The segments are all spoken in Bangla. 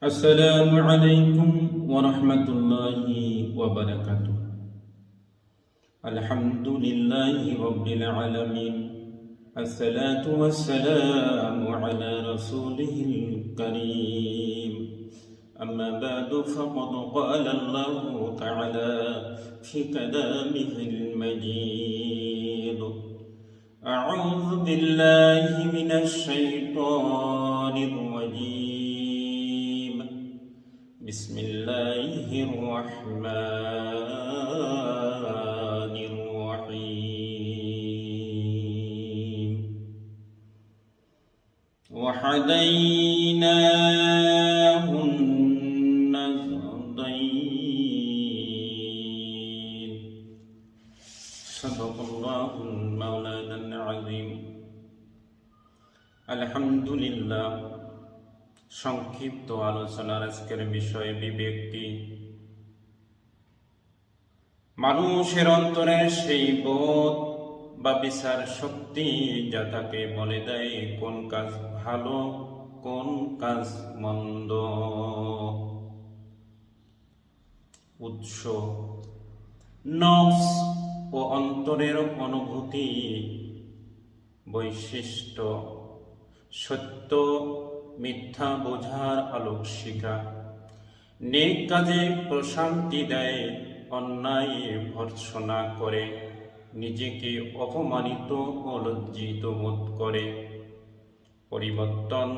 السلام عليكم ورحمة الله وبركاته. الحمد لله رب العالمين. الصلاة والسلام على رسوله الكريم. أما بعد فقد قال الله تعالى في كلامه المجيد أعوذ بالله من الشيطان الرجيم. بسم الله الرحمن الرحيم. وهديناه النجدين صدق الله مولانا العظيم. الحمد لله. সংক্ষিপ্ত আলোচনার আজকের বিষয়ে বিবেকটি। মানুষের অন্তরে সেই বোধ বা বিচার শক্তি যা তাকে বলে দেয়, কোন কাজ ভালো, কোন কাজ মন্দ। উৎস, নফস ও অন্তরের অনুভূতি, বৈশিষ্ট্য, সত্য মিথ্যা বোঝার আলোক শিখা নেক কাজে প্রশান্তি দেয়, অন্যায় ভর্সনা করে, নিজেকে অপমানিত ও লজ্জিত বোধ করে। পরিবর্তন,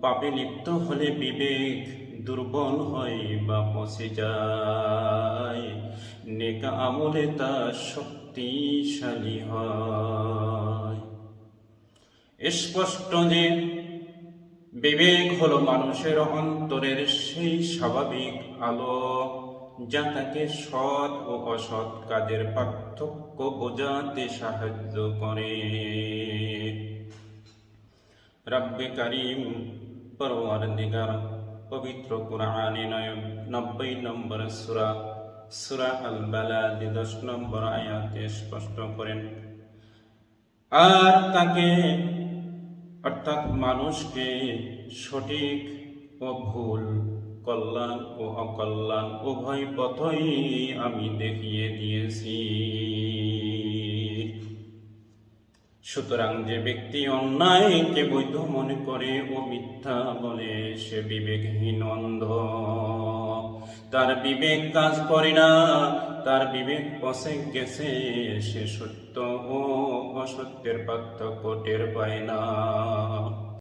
পাপে লিপ্ত হলে বিবেক দুর্বল হয় বা পচে যায়। নেকা আমলে তা শক্তিশালী হয়। স্পষ্ট যে বিবেক হলো মানুষের অন্তরের সেই স্বাভাবিক আলো, যা তাকে সৎ ও অসৎ কাজের পার্থক্য বোঝাতে সাহায্য করে। রব্বে কারিম পরওয়ার দিগার পবিত্র কোরআনে নব্বই নম্বর সুরা সুরা আল বালাদি দশ নম্বর আয়াতে স্পষ্ট করেন, আর তাকে অর্থাৎ মানুষকে সঠিক ও ভুল, কল্যাণ ও অকল্যাণ উভয় পথই আমি দেখিয়ে দিয়েছি। সুতরাং যে ব্যক্তি অন্যায়কে বৈধ মনে করে ও মিথ্যা বলে সে বিবেকহীন অন্ধ। তার বিবেক কাজ করে না, তার বিবেক পশে গেছে, সে সত্য ও অসত্যের পার্থক্য পায় না।